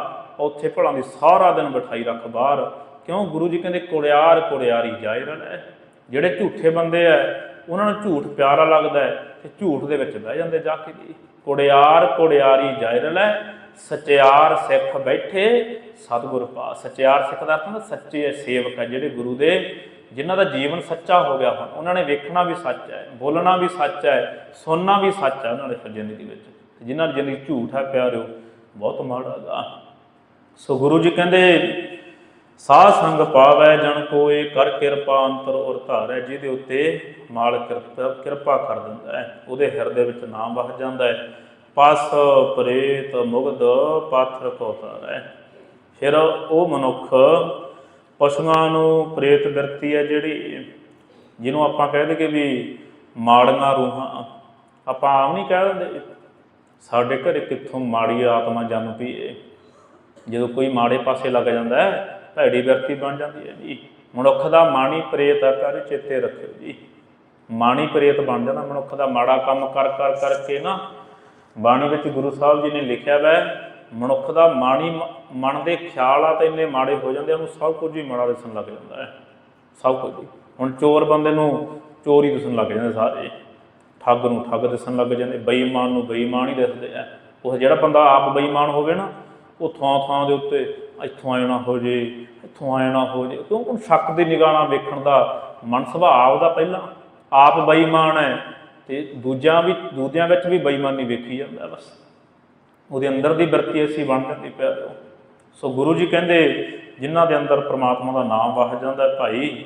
ਉੱਥੇ ਭਲਾਂ ਦੀ ਸਾਰਾ ਦਿਨ ਬਿਠਾਈ ਰੱਖ ਬਾਹਰ। ਕਿਉਂ? ਗੁਰੂ ਜੀ ਕਹਿੰਦੇ ਕੁੜਿਆਰ ਕੁੜਿਆਰੀ ਜਾਇ ਰਲੈ ਜਿਹੜੇ ਝੂਠੇ ਬੰਦੇ ਐ, ਉਹਨਾਂ ਨੂੰ ਝੂਠ ਪਿਆਰਾ ਲੱਗਦਾ ਹੈ ਤੇ ਝੂਠ ਦੇ ਵਿੱਚ ਬਹਿ ਜਾਂਦੇ ਜਾ ਕੇ ਜੀ ਕੁੜਿਆਰ ਕੁੜਿਆਰੀ ਜਾਇਰ ਲੈ ਸਚਿਆਰ ਸਿੱਖ ਬੈਠੇ, ਸਤਿਗੁਰ ਪਾ ਸਚਿਆਰ ਸਿੱਖ ਦਾ ਅਰਥ ਹੁੰਦਾ ਸੱਚੇ ਸੇਵਕ ਹੈ ਜਿਹੜੇ ਗੁਰੂ ਦੇ, ਜਿਨ੍ਹਾਂ ਦਾ ਜੀਵਨ ਸੱਚਾ ਹੋ ਗਿਆ ਹੁਣ। ਉਹਨਾਂ ਨੇ ਵੇਖਣਾ ਵੀ ਸੱਚ ਹੈ ਬੋਲਣਾ ਵੀ ਸੱਚ ਹੈ ਸੁਣਨਾ ਵੀ ਸੱਚ ਹੈ ਉਹਨਾਂ ਦੇ ਫਿਰ ਜ਼ਿੰਦਗੀ ਵਿੱਚ। ਜਿਨ੍ਹਾਂ ਦੀ ਜ਼ਿੰਦਗੀ ਝੂਠ ਹੈ ਪਿਆਰਿਓ ਬਹੁਤ ਮਾੜਾ ਗਾ ਸੋ ਗੁਰੂ ਜੀ ਕਹਿੰਦੇ, ਸਾਧ ਸੰਗ ਪਾਵੈ ਜਣ ਕੋਏ, ਕਰ ਕਿਰਪਾ ਅੰਤਰ ਔਰ ਧਾਰੈ, ਜਿਹਦੇ ਉੱਤੇ ਮਾਲ ਕਿਰਪਾ ਕਿਰਪਾ ਕਰ ਦਿੰਦਾ ਹੈ। ਉਹਦੇ ਹਿਰਦੇ ਵਿੱਚ ਨਾਮ ਵਸ ਜਾਂਦਾ ਹੈ। ਪਸ ਪ੍ਰੇਤ ਮੁਗਧ ਪਾਥਰ ਕੋ ਧਾਰੈ। ਫਿਰ ਉਹ ਮਨੁੱਖ ਪਸ਼ੂਆਂ ਨੂੰ ਪ੍ਰੇਤ ਵਿਰਤੀ ਹੈ, ਜਿਹੜੀ ਜਿਹਨੂੰ ਆਪਾਂ ਕਹਿ ਦਈਏ ਵੀ ਮਾੜੀਆਂ ਰੂਹਾਂ, ਆਪਾਂ ਆਮ ਨਹੀਂ ਕਹਿ ਦਿੰਦੇ। ਸਾਡੇ ਘਰੇ ਕਿੱਥੋਂ ਮਾੜੀ ਆਤਮਾ ਜਨਮ ਪੀਏ ਜਦੋਂ ਕੋਈ ਮਾੜੇ ਪਾਸੇ ਲੱਗ ਜਾਂਦਾ ਹੈ ਭੈੜੀ ਵਿਅਕਤੀ ਬਣ ਜਾਂਦੀ ਹੈ ਜੀ। ਮਨੁੱਖ ਦਾ ਮਾਣੀ ਪ੍ਰੇਤ ਆ ਕਰ ਚੇਤੇ ਰੱਖਿਓ ਜੀ। ਮਾਣੀ ਪ੍ਰੇਤ ਬਣ ਜਾਂਦਾ ਮਨੁੱਖ ਦਾ ਮਾੜਾ ਕੰਮ ਕਰ ਕਰ ਕਰਕੇ ਨਾ ਬਾਣੀ ਵਿੱਚ ਗੁਰੂ ਸਾਹਿਬ ਜੀ ਨੇ ਲਿਖਿਆ ਵੈ ਮਨੁੱਖ ਦਾ ਮਾਣੀ ਮ- ਮਨ ਦੇ ਖਿਆਲ ਆ ਤਾਂ ਇੰਨੇ ਮਾੜੇ ਹੋ ਜਾਂਦੇ ਆ, ਉਹਨੂੰ ਸਭ ਕੁਝ ਹੀ ਮਾੜਾ ਦਿਸਣ ਲੱਗ ਜਾਂਦਾ ਹੈ। ਸਭ ਕੁਝ। ਹੀ ਹੁਣ ਚੋਰ ਬੰਦੇ ਨੂੰ ਚੋਰੀ ਦਿਸਣ ਲੱਗ ਜਾਂਦੇ ਸਾਰੇ। ਠੱਗ ਨੂੰ ਠੱਗ ਦਿਸਣ ਲੱਗ ਜਾਂਦੇ, ਬੇਈਮਾਨ ਨੂੰ ਬੇਈਮਾਨ ਹੀ ਦਿਸਦੇ ਆ। ਉਹ ਜਿਹੜਾ ਬੰਦਾ ਆਪ ਬੇਈਮਾਨ ਹੋਵੇ ਨਾ, ਉਹ ਥਾਂ ਥਾਂ ਦੇ ਉੱਤੇ ਇੱਥੋਂ ਆਏ ਨਾ ਹੋ ਜੇ, ਇੱਥੋਂ ਆਏ ਨਾ ਹੋ ਜੇ ਕਿਉਂਕਿ ਉਹਨੂੰ ਸ਼ੱਕ ਦੀ ਨਿਗਾਹ ਨਾਲ ਵੇਖਣ ਦਾ ਮਨ ਸੁਭਾਅ ਦਾ ਪਹਿਲਾਂ। ਆਪ ਬੇਈਮਾਨ ਹੈ ਤੇ ਦੂਜਿਆਂ ਵੀ, ਦੂਜਿਆਂ ਵਿੱਚ ਵੀ ਬੇਈਮਾਨੀ ਵੇਖੀ ਜਾਂਦਾ ਬਸ। ਉਹਦੇ ਅੰਦਰ ਦੀ ਵਰਤੀ ਅਸੀਂ ਬਣ ਜਾਂਦੀ ਪਿਆਰਿਓ। ਸੋ ਗੁਰੂ ਜੀ ਕਹਿੰਦੇ, ਜਿਨ੍ਹਾਂ ਦੇ ਅੰਦਰ ਪ੍ਰਮਾਤਮਾ ਦਾ ਨਾਮ ਵਸ ਜਾਂਦਾ ਭਾਈ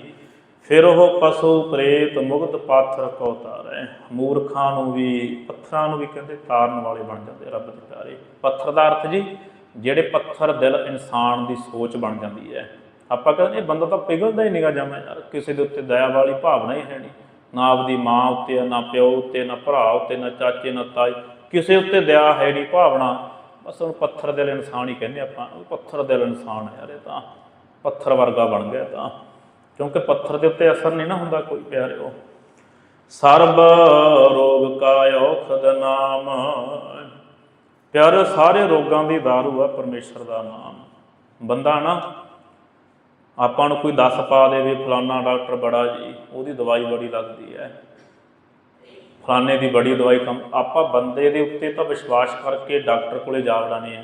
ਫਿਰ ਉਹ ਪਸ਼ੂ ਪ੍ਰੇਤ ਮੁਗਧ ਪਾਥਰ ਕੋ ਤਾਰੈ। ਮੂਰਖਾਂ ਨੂੰ ਵੀ, ਪੱਥਰਾਂ ਨੂੰ ਵੀ ਕਹਿੰਦੇ ਤਾਰਨ ਵਾਲੇ ਬਣ ਜਾਂਦੇ ਰੱਬ ਦੇ ਪਿਆਰੇ। ਪੱਥਰ ਦਾ ਅਰਥ ਜੀ, ਜਿਹੜੇ ਪੱਥਰ ਦਿਲ ਇਨਸਾਨ ਦੀ ਸੋਚ ਬਣ ਜਾਂਦੀ ਹੈ। ਆਪਾਂ ਕਹਿੰਦੇ ਇਹ ਬੰਦਾ ਤਾਂ ਪਿਘਲਦਾ ਹੀ ਨਿਗਾ ਜਾਵਾਂ ਯਾਰ, ਕਿਸੇ ਦੇ ਉੱਤੇ ਦਇਆ ਵਾਲੀ ਭਾਵਨਾ ਹੀ ਹੈ ਨਹੀਂ। ਨਾ ਆਪਦੀ ਮਾਂ ਉੱਤੇ, ਨਾ ਪਿਓ ਉੱਤੇ, ਨਾ ਭਰਾ ਉੱਤੇ, ਨਾ ਚਾਚੇ, ਨਾ ਤਾਈ ਕਿਸੇ ਉੱਤੇ ਦਇਆ ਹੈ ਨਹੀਂ, ਭਾਵਨਾ। ਬਸ ਉਹਨੂੰ ਪੱਥਰ ਦਿਲ ਇਨਸਾਨ ਹੀ ਕਹਿੰਦੇ ਆਪਾਂ। ਉਹ ਪੱਥਰ ਦਿਲ ਇਨਸਾਨ ਹੈ ਯਾਰ ਇਹ ਤਾਂ। ਪੱਥਰ ਵਰਗਾ ਬਣ ਗਿਆ ਤਾਂ। ਕਿਉਂਕਿ ਪੱਥਰ ਦੇ ਉੱਤੇ ਅਸਰ ਨਹੀਂ ਨਾ ਹੁੰਦਾ ਕੋਈ, ਪਿਆਰਿਓ। ਸਰਬ ਰੋਗ ਕਾ ਔਖਦ ਨਾਮ। ਪਿਆਰੇ ਸਾਰੇ ਰੋਗਾਂ ਦੀ ਦਾਰੂ ਆ ਪਰਮੇਸ਼ਰ ਦਾ ਨਾਮ। ਬੰਦਾ ਨਾ, ਆਪਾਂ ਨੂੰ ਕੋਈ ਦੱਸ ਪਾ ਦੇਵੇ, ਫਲਾਨਾ ਡਾਕਟਰ ਬੜਾ ਜੀ, ਉਹਦੀ ਦਵਾਈ ਬੜੀ ਲੱਗਦੀ ਹੈ। ਫਲਾਨੇ ਦੀ ਬੜੀ ਦਵਾਈ ਕੰਮ, ਆਪਾਂ ਬੰਦੇ ਦੇ ਉੱਤੇ ਤਾਂ ਵਿਸ਼ਵਾਸ ਕਰਕੇ ਡਾਕਟਰ ਕੋਲੇ ਜਾ ਵੜਾਨੇ ਆ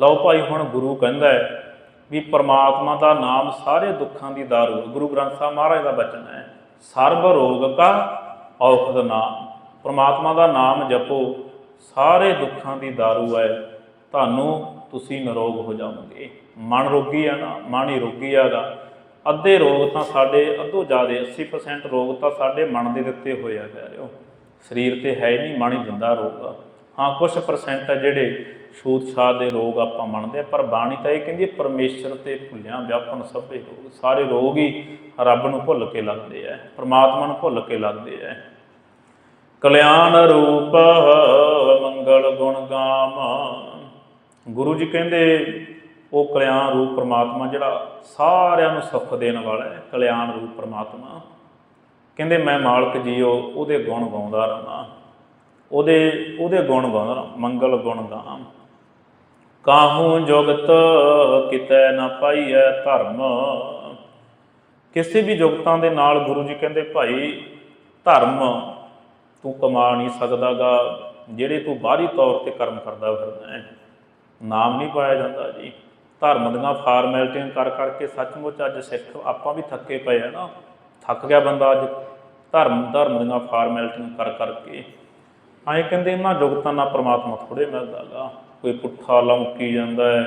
ਲਓ ਭਾਈ, ਹੁਣ ਗੁਰੂ ਕਹਿੰਦਾ ਹੈ ਵੀ ਪ੍ਰਮਾਤਮਾ ਦਾ ਨਾਮ ਸਾਰੇ ਦੁੱਖਾਂ ਦੀ ਦਾਰੂ, ਗੁਰੂ ਗ੍ਰੰਥ ਸਾਹਿਬ ਮਹਾਰਾਜ ਦਾ ਬਚਨ ਹੈ, ਸਰਬ ਰੋਗ ਕਾ ਔਖਦ ਨਾਮ। ਪ੍ਰਮਾਤਮਾ ਦਾ ਨਾਮ ਜਪੋ, ਸਾਰੇ ਦੁੱਖਾਂ ਦੀ ਦਾਰੂ ਹੈ, ਤੁਹਾਨੂੰ ਤੁਸੀਂ ਨਿਰੋਗ ਹੋ ਜਾਓਗੇ ਮਨ ਰੋਗੀ ਆ ਨਾ, ਮਨ ਹੀ ਰੋਗੀ ਆਗਾ। ਅੱਧੇ ਰੋਗ ਤਾਂ ਸਾਡੇ ਅੱਧੋ ਜ਼ਿਆਦੇ 80% ਰੋਗ ਤਾਂ ਸਾਡੇ ਮਨ ਦੇ ਦਿੱਤੇ ਹੋਏ ਆ, ਕਹਿ ਰਹੇ ਹੋ। ਸਰੀਰ ਤੇ ਹੈ ਹੀ ਨਹੀਂ, ਮਨ ਹੀ ਦਿੰਦਾ ਰੋਗ ਹਾਂ ਕੁਝ ਪਰਸੈਂਟ ਆ ਜਿਹੜੇ ਛੂਤ ਛਾਤ ਦੇ ਰੋਗ ਆਪਾਂ ਮੰਨਦੇ ਆ ਪਰ ਬਾਣੀ ਤਾਂ ਇਹ ਕਹਿੰਦੀ ਹੈ, ਪਰਮੇਸ਼ਰ ਤੇ ਭੁੱਲਿਆ ਵਿਆਪਨ ਸਭੇ ਰੋਗ। ਸਾਰੇ ਰੋਗ ਹੀ ਰੱਬ ਨੂੰ ਭੁੱਲ ਕੇ ਲੱਗਦੇ ਆ, ਪ੍ਰਮਾਤਮਾ ਨੂੰ ਭੁੱਲ ਕੇ ਲੱਗਦੇ ਆ। ਕਲਿਆਣ ਰੂਪ ਮੰਗਲ ਗੁਣ ਗਾਮ। ਗੁਰੂ ਜੀ ਕਹਿੰਦੇ, ਉਹ ਕਲਿਆਣ ਰੂਪ ਪ੍ਰਮਾਤਮਾ ਜਿਹੜਾ ਸਾਰਿਆਂ ਨੂੰ ਸੁੱਖ ਦੇਣ ਵਾਲਾ ਹੈ, ਕਲਿਆਣ ਰੂਪ ਪ੍ਰਮਾਤਮਾ। ਕਹਿੰਦੇ, ਮੈਂ ਮਾਲਕ ਜੀਓ, ਉਹਦੇ ਗੁਣ ਗਾਉਂਦਾ ਰਹਾਂ ਉਹਦੇ ਉਹਦੇ ਗੁਣ ਗਾਉਂਦਾ ਮੰਗਲ ਗੁਣ ਗਾਮ ਕਾਹੂ ਜੁਗਤ ਕਿਤੈ ਨਾ ਪਾਈਐ ਧਰਮ। ਕਿਸੇ ਵੀ ਜੁਗਤਾਂ ਦੇ ਨਾਲ ਗੁਰੂ ਜੀ ਕਹਿੰਦੇ, ਭਾਈ, ਧਰਮ ਤੂੰ ਕਮਾ ਨਹੀਂ ਸਕਦਾਗਾ, ਜਿਹੜੇ ਤੂੰ ਬਾਹਰੀ ਤੌਰ ਤੇ ਕਰਮ ਕਰਦਾ ਫਿਰਦਾ ਹੈ। ਨਾਮ ਨਹੀਂ ਪਾਇਆ ਜਾਂਦਾ ਜੀ। ਧਰਮ ਦੀਆਂ ਫਾਰਮੈਲਟੀਆਂ ਕਰ ਕਰਕੇ ਸੱਚਮੁੱਚ ਅੱਜ ਸਿੱਖ ਆਪਾਂ ਵੀ ਥੱਕੇ ਪਏ ਆ ਨਾ। ਥੱਕ ਗਿਆ ਬੰਦਾ ਅੱਜ। ਧਰਮ ਧਰਮ ਦੀਆਂ ਫਾਰਮੈਲਟੀਆਂ ਕਰ ਕਰਕੇ ਐਂ ਕਹਿੰਦੇ ਇਹਨਾਂ ਜੁਗਤਾਂ ਨਾਲ ਪ੍ਰਮਾਤਮਾ ਥੋੜੇ ਮਿਲਦਾਗਾ ਕੋਈ ਪੁੱਠਾ ਲੰਕੀ ਜਾਂਦਾ ਹੈ,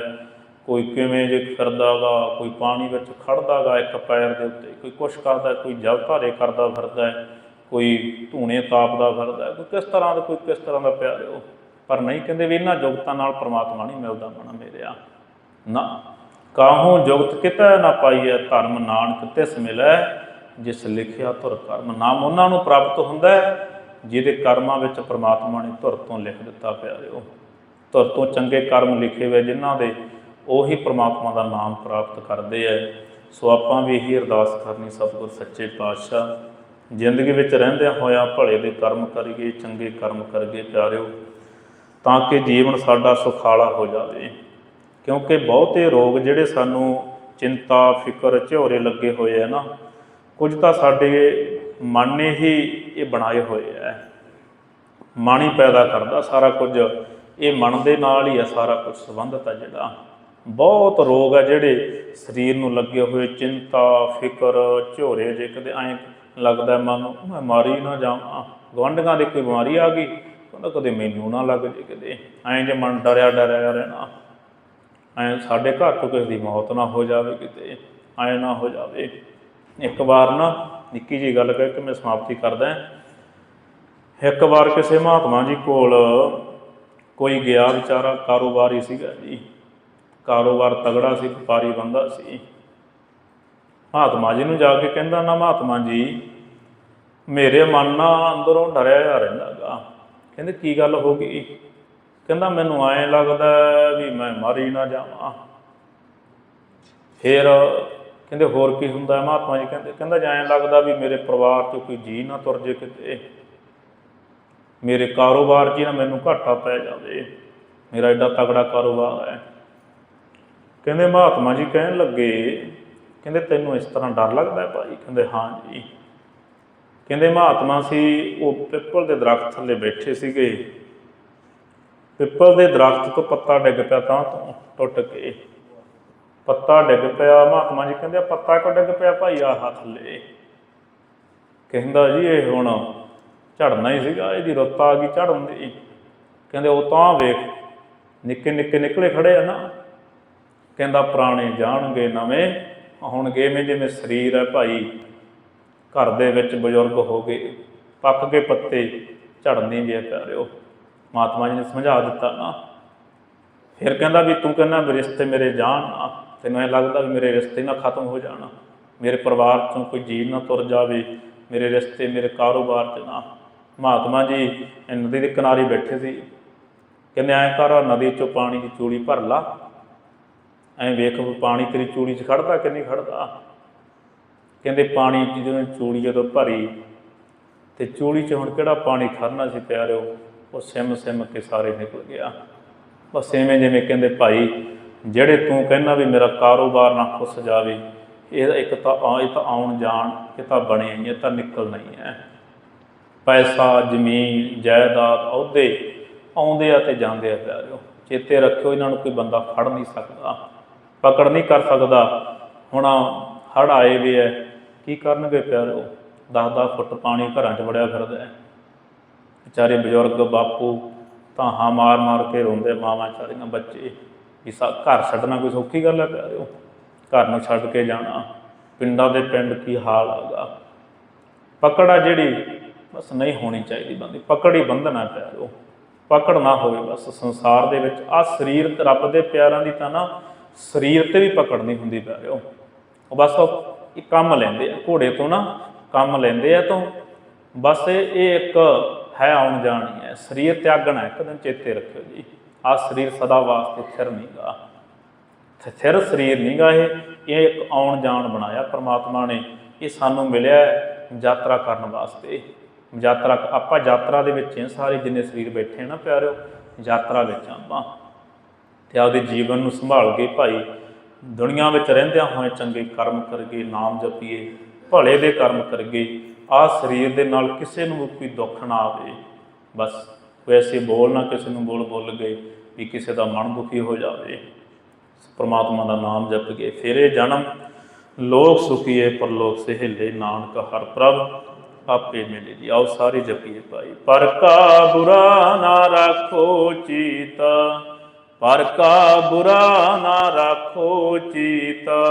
ਕੋਈ ਕਿਵੇਂ ਜੇ ਫਿਰਦਾਗਾ ਕੋਈ ਪਾਣੀ ਵਿੱਚ ਖੜਦਾਗਾ ਇੱਕ ਪੈਰ ਦੇ ਉੱਤੇ, ਕੋਈ ਕੁਛ ਕਰਦਾ, ਕੋਈ ਜਲ ਧਾਰੇ ਕਰਦਾ ਫਿਰਦਾ ਹੈ, ਕੋਈ ਧੂਣੇ ਤਾਪਦਾ ਫਿਰਦਾ ਕੋਈ ਕਿਸ ਤਰ੍ਹਾਂ ਦਾ, ਕੋਈ ਕਿਸ ਤਰ੍ਹਾਂ ਦਾ ਪਿਆਰ ਉਹ। ਪਰ ਨਹੀਂ ਕਹਿੰਦੇ ਵੀ ਇਹਨਾਂ ਜੁਗਤਾਂ ਨਾਲ ਪ੍ਰਮਾਤਮਾ ਨਹੀਂ ਮਿਲਦਾ ਮਨ ਮੇਰਿਆ। ਨਾ, ਕਾਹੋਂ ਜੁਗਤ ਕਿਤੈ ਨਾ ਪਾਈਐ ਧਰਮ ਨਾਨਕ ਤਿਸ ਮਿਲੈ, ਜਿਸ ਲਿਖਿਆ ਧੁਰ ਕਰਮ। ਨਾਮ ਉਹਨਾਂ ਨੂੰ ਪ੍ਰਾਪਤ ਹੁੰਦਾ ਹੈ ਜਿਹਦੇ ਕਰਮਾਂ ਵਿੱਚ ਪ੍ਰਮਾਤਮਾ ਨੇ ਧੁਰ ਤੋਂ ਲਿਖ ਦਿੱਤਾ ਪਿਆਰਿਓ ਧੁਰ ਤੋਂ ਚੰਗੇ ਕਰਮ ਲਿਖੇ ਹੋਏ ਜਿਨ੍ਹਾਂ ਦੇ, ਉਹੀ ਪ੍ਰਮਾਤਮਾ ਦਾ ਨਾਮ ਪ੍ਰਾਪਤ ਕਰਦੇ ਐ ਸੋ ਆਪਾਂ ਵੀ ਇਹੀ ਅਰਦਾਸ ਕਰਨੀ ਸਤਿਗੁਰ ਸੱਚੇ ਪਾਤਸ਼ਾਹ। ਜ਼ਿੰਦਗੀ ਵਿੱਚ ਰਹਿੰਦਿਆਂ ਹੋਇਆਂ ਭਲੇ ਦੇ ਕਰਮ ਕਰੀਏ, ਚੰਗੇ ਕਰਮ ਕਰੀਏ ਪਿਆਰਿਓ, ਤਾਂ ਕਿ ਜੀਵਨ ਸਾਡਾ ਸੁਖਾਲਾ ਹੋ ਜਾਵੇ। ਕਿਉਂਕਿ ਬਹੁਤੇ ਰੋਗ ਜਿਹੜੇ ਸਾਨੂੰ ਚਿੰਤਾ, ਫਿਕਰ, ਝੋਰੇ ਲੱਗੇ ਹੋਏ ਆ ਨਾ, ਕੁਝ ਤਾਂ ਸਾਡੇ ਮਨ ਨੇ ਹੀ ਇਹ ਬਣਾਏ ਹੋਏ ਆ ਮਨ ਹੀ ਪੈਦਾ ਕਰਦਾ ਸਾਰਾ ਕੁਝ। ਇਹ ਮਨ ਦੇ ਨਾਲ ਹੀ ਆ ਸਾਰਾ ਕੁਝ ਸੰਬੰਧਤ ਆ ਜਿਹੜਾ। ਬਹੁਤ ਰੋਗ ਆ ਜਿਹੜੇ ਸਰੀਰ ਨੂੰ ਲੱਗੇ ਹੋਏ, ਚਿੰਤਾ, ਫਿਕਰ, ਝੋਰੇ ਜੇ ਕਦੇ ਐਂ ਲੱਗਦਾ ਮਨ ਨੂੰ, ਮੈਂ ਮਾਰੀ ਨਾ ਜਾਵਾਂ। ਗਵੰਡਾਂ ਦੇ ਕੋਈ ਬਿਮਾਰੀ ਆ ਗਈ, ਕਹਿੰਦਾ ਕਦੇ ਮੈਨੂੰ ਨਾ ਲੱਗ ਜੇ ਕਿਤੇ। ਐਂ ਜੇ ਮਨ ਡਰਿਆ ਡਰਿਆ ਰਹਿਣਾ। ਐਂ ਸਾਡੇ ਘਰ ਤੋਂ ਕਿਸੇ ਦੀ ਮੌਤ ਨਾ ਹੋ ਜਾਵੇ ਕਿਤੇ। ਐਂ ਨਾ ਹੋ ਜਾਵੇ। ਇੱਕ ਵਾਰ ਨਾ ਨਿੱਕੀ ਜੀ ਗੱਲ ਕਹਿ ਕੇ ਮੈਂ ਸਮਾਪਤੀ ਕਰਦਾ ਇੱਕ ਵਾਰ ਕਿਸੇ ਮਹਾਤਮਾ ਜੀ ਕੋਲ ਕੋਈ ਗਿਆ ਵਿਚਾਰਾ, ਕਾਰੋਬਾਰੀ ਸੀਗਾ ਜੀ। ਕਾਰੋਬਾਰ ਤਗੜਾ ਸੀ, ਵਪਾਰੀ ਬੰਦਾ ਸੀ। ਮਹਾਤਮਾ ਜੀ ਨੂੰ ਜਾ ਕੇ ਕਹਿੰਦਾ, ਨਾ ਮਹਾਤਮਾ ਜੀ, ਮੇਰੇ ਮਨ ਨਾਲ ਅੰਦਰੋਂ ਡਰਿਆ ਜਾ ਰਹਿੰਦਾਗਾ ਕਹਿੰਦੇ, ਕੀ ਗੱਲ ਹੋ ਗਈ? ਕਹਿੰਦਾ, ਮੈਨੂੰ ਐਂ ਲੱਗਦਾ ਵੀ ਮੈਂ ਮਰ ਹੀ ਨਾ ਜਾਵਾਂ। ਫਿਰ ਕਹਿੰਦੇ, ਹੋਰ ਕੀ ਹੁੰਦਾ? ਮਹਾਤਮਾ ਜੀ ਕਹਿੰਦੇ, ਕਹਿੰਦਾ ਜਾਂ, ਐਂ ਲੱਗਦਾ ਵੀ ਮੇਰੇ ਪਰਿਵਾਰ ਚੋਂ ਕੋਈ ਜੀ ਨਾ ਤੁਰ ਜੇ ਕਿਤੇ। ਮੇਰੇ ਕਾਰੋਬਾਰ 'ਚ ਹੀ ਨਾ ਮੈਨੂੰ ਘਾਟਾ ਪੈ ਜਾਵੇ। ਮੇਰਾ ਐਡਾ ਤਗੜਾ ਕਾਰੋਬਾਰ ਹੈ। ਕਹਿੰਦੇ, ਮਹਾਤਮਾ ਜੀ ਕਹਿਣ ਲੱਗੇ, ਕਹਿੰਦੇ, ਤੈਨੂੰ ਇਸ ਤਰ੍ਹਾਂ ਡਰ ਲੱਗਦਾ ਹੈ ਭਾਈ? ਕਹਿੰਦੇ, ਹਾਂ ਜੀ। ਕਹਿੰਦੇ, ਮਹਾਤਮਾ ਸੀ, ਉਹ ਪਿੱਪਲ ਦੇ ਦਰਖਤ ਥੱਲੇ ਬੈਠੇ ਸੀਗੇ। ਪਿੱਪਲ ਦੇ ਦਰਖਤ ਤੋਂ ਪੱਤਾ ਡਿੱਗ ਪਿਆ ਤਾਂ ਤੋਂ, ਟੁੱਟ ਕੇ। ਪੱਤਾ ਡਿੱਗ ਪਿਆ, ਮਹਾਤਮਾ ਜੀ ਕਹਿੰਦੇ ਪੱਤਾ ਕਿਉਂ ਡਿੱਗ ਪਿਆ ਭਾਈ? ਆਹ ਥੱਲੇ ਕਹਿੰਦਾ ਜੀ ਇਹ ਹੁਣ ਝੜਨਾ ਹੀ ਸੀਗਾ, ਇਹਦੀ ਰੁੱਤ ਆ ਗਈ ਝੜਨ ਦੀ। ਕਹਿੰਦੇ ਉਹ ਤਾਂ ਵੇਖ, ਨਿੱਕੇ ਨਿੱਕੇ ਨਿਕਲੇ ਖੜੇ ਆ ਨਾ। ਕਹਿੰਦਾ ਪੁਰਾਣੇ ਜਾਣਗੇ ਨਵੇਂ ਹੋਣਗੇ ਜਿਵੇਂ ਜਿਵੇਂ ਸਰੀਰ ਹੈ ਭਾਈ। ਘਰ ਦੇ ਵਿੱਚ ਬਜ਼ੁਰਗ ਹੋ ਗਏ ਪੱਕ ਕੇ ਪੱਤੇ ਝੜਨੇ ਜੇ ਪਿਆਰਿਓ। ਮਹਾਤਮਾ ਜੀ ਨੇ ਸਮਝਾ ਦਿੱਤਾ ਨਾ। ਫਿਰ ਕਹਿੰਦਾ ਵੀ ਤੂੰ ਕਹਿੰਦਾ ਵੀ ਰਿਸ਼ਤੇ ਮੇਰੇ ਜਾਣ ਨਾ। ਤੈਨੂੰ ਐ ਲੱਗਦਾ ਵੀ ਮੇਰੇ ਰਿਸ਼ਤੇ ਨਾ ਖਤਮ ਹੋ ਜਾਣ। ਮੇਰੇ ਪਰਿਵਾਰ ਚੋਂ ਕੋਈ ਜੀਵ ਨਾ ਤੁਰ ਜਾਵੇ। ਮੇਰੇ ਰਿਸ਼ਤੇ ਮੇਰੇ ਕਾਰੋਬਾਰ 'ਚ ਨਾ। ਮਹਾਤਮਾ ਜੀ ਨਦੀ ਦੇ ਕਿਨਾਰੇ ਬੈਠੇ ਸੀ। ਕਹਿੰਦੇ, ਐਂ ਕਰ ਨਦੀ 'ਚੋਂ ਪਾਣੀ ਦੀ ਚੂੜੀ ਭਰ ਲਾ। ਐਂ ਵੇਖ ਪਾਣੀ ਤੇਰੀ ਚੂੜੀ 'ਚ ਖੜਦਾ ਕਿ ਨਹੀਂ ਖੜਦਾ? ਕਹਿੰਦੇ, ਪਾਣੀ 'ਚ ਜਦੋਂ ਚੂੜੀ ਜਦੋਂ ਭਰੀ, ਤੇ ਚੂੜੀ 'ਚ ਹੁਣ ਕਿਹੜਾ ਪਾਣੀ ਖੜਨਾ ਸੀ ਪਿਆਰਿਓ? ਉਹ ਸਿਮ ਸਿਮ ਕੇ ਸਾਰੇ ਨਿਕਲ ਗਿਆ। ਬਸ ਐਵੇਂ ਜਿਵੇਂ ਕਹਿੰਦੇ, ਭਾਈ ਜਿਹੜੇ ਤੂੰ ਕਹਿੰਦਾ ਵੀ ਮੇਰਾ ਕਾਰੋਬਾਰ ਨਾ ਖੁੱਸ ਜਾਵੇ, ਇਹ ਇੱਕ ਤਾਂ ਆ, ਇਹ ਤਾਂ ਆਉਣ ਜਾਣ, ਇਹ ਤਾਂ ਬਣੇ ਹੀ ਇਹ ਤਾਂ ਨਿਕਲ ਨਹੀਂ ਹੈ। ਪੈਸਾ, ਜ਼ਮੀਨ, ਜਾਇਦਾਦ ਅਹੁਦੇ ਆਉਂਦੇ ਆ ਤੇ ਜਾਂਦੇ ਆ ਪਿਆਰਿਓ। ਚੇਤੇ ਰੱਖਿਓ, ਇਹਨਾਂ ਨੂੰ ਕੋਈ ਬੰਦਾ ਫੜ ਨਹੀਂ ਸਕਦਾ, ਪਕੜ ਨਹੀਂ ਕਰ ਸਕਦਾ। ਹੁਣ ਹੜ ਆਏ ਵੇ ਐ ਕੀ ਕਰਨਗੇ ਪਿਆਰਿਓ? 10-10 ਫੁੱਟ ਪਾਣੀ ਘਰਾਂ 'ਚ ਵੜਿਆ ਫਿਰਦਾ ਹੈ। ਵਿਚਾਰੇ ਬਜ਼ੁਰਗ ਬਾਪੂ ਤਾਂ ਹਾਂ ਮਾਰ ਮਾਰ ਕੇ ਰੋਂਦੇ ਮਾਵਾਂ ਚਾਰੀਆਂ ਬੱਚੇ। ਵੀ ਸਾ ਘਰ ਛੱਡਣਾ ਕੋਈ ਸੌਖੀ ਗੱਲ ਹੈ ਹੋ ਘਰ ਨੂੰ ਛੱਡ ਕੇ ਜਾਣਾ, ਪਿੰਡਾਂ ਦੇ ਪਿੰਡ ਕੀ ਹਾਲ ਆਗਾ ਪਕੜ ਆ ਜਿਹੜੀ ਬਸ ਨਹੀਂ ਹੋਣੀ ਚਾਹੀਦੀ ਬੰਦੀ, ਪਕੜ ਹੀ ਬੰਧਨ ਪੈ ਪਿਆਰਿਓ। ਪਕੜ ਨਾ ਹੋਵੇ ਬਸ, ਸੰਸਾਰ ਦੇ ਵਿੱਚ ਆ ਸਰੀਰ ਤੇ ਰੱਬ ਦੇ ਪਿਆਰਾਂ ਦੀ ਤਾਂ ਨਾ ਸਰੀਰ ਤੇ ਵੀ ਪਕੜ ਨਹੀਂ ਹੁੰਦੀ ਪਿਆਰਿਓ। ਉਹ ਬਸ ਉਹ ਇਹ ਕੰਮ ਲੈਂਦੇ ਆ, ਘੋੜੇ ਤੋਂ ਨਾ ਕੰਮ ਲੈਂਦੇ ਆ ਤੋਂ। ਬਸ ਇਹ ਇੱਕ ਹੈ ਆਉਣ ਜਾਣੀ ਹੈ, ਸਰੀਰ ਤਿਆਗਣਾ ਇੱਕ ਦਿਨ ਚੇਤੇ ਰੱਖਿਓ ਜੀ। ਆ ਸਰੀਰ ਸਦਾ ਵਾਸਤੇ ਥਿਰ ਨਹੀਂਗਾ ਥਿਰ ਸਰੀਰ ਨਹੀਂਗਾ ਇਹ ਇਹ ਇੱਕ ਆਉਣ ਜਾਣ ਬਣਾਇਆ ਪ੍ਰਮਾਤਮਾ ਨੇ। ਇਹ ਸਾਨੂੰ ਮਿਲਿਆ ਯਾਤਰਾ ਕਰਨ ਵਾਸਤੇ। ਯਾਤਰਾ, ਆਪਾਂ ਯਾਤਰਾ ਦੇ ਵਿੱਚ ਸਾਰੇ ਜਿੰਨੇ ਸਰੀਰ ਬੈਠੇ ਨਾ ਪਿਆਰਿਓ, ਯਾਤਰਾ ਵਿੱਚ ਆ ਆਪਾਂ। ਤੇ ਆਪਦੇ ਜੀਵਨ ਨੂੰ ਸੰਭਾਲ ਕੇ ਭਾਈ, ਦੁਨੀਆ ਵਿੱਚ ਰਹਿੰਦਿਆਂ ਹੋਏ ਚੰਗੇ ਕਰਮ ਕਰਗੇ, ਨਾਮ ਜਪੀਏ, ਭਲੇ ਦੇ ਕਰਮ ਕਰਗੇ। ਆ ਸਰੀਰ ਦੇ ਨਾਲ ਕਿਸੇ ਨੂੰ ਕੋਈ ਦੁੱਖ ਨਾ ਆਵੇ। ਬਸ। ਵੈਸੇ ਬੋਲ ਨਾ ਕਿਸੇ ਨੂੰ ਬੋਲ ਬੋਲ ਗਏ ਵੀ ਕਿਸੇ ਦਾ ਮਨ ਦੁਖੀ ਹੋ ਜਾਵੇ। ਪ੍ਰਮਾਤਮਾ ਦਾ ਨਾਮ ਜਪ ਕੇ ਫੇਰੇ ਜਨਮ। ਲੋਕ ਸੁਖੀਏ ਪਰਲੋਕ ਸਹਿਲੇ ਨਾਨਕ ਹਰ ਪ੍ਰਭ, ਆਪੇ ਮਿਲੇ ਜੀ ਆਓ ਸਾਰੇ ਜਪੀਏ ਭਾਈ। ਪਰ ਕਾ ਬੁਰਾ ਨਾ ਰੱਖੋ ਚੀਤਾ, ਪਰ ਕਾ ਬੁਰਾ ਨਾ ਰੱਖੋ ਚੀਤਾ।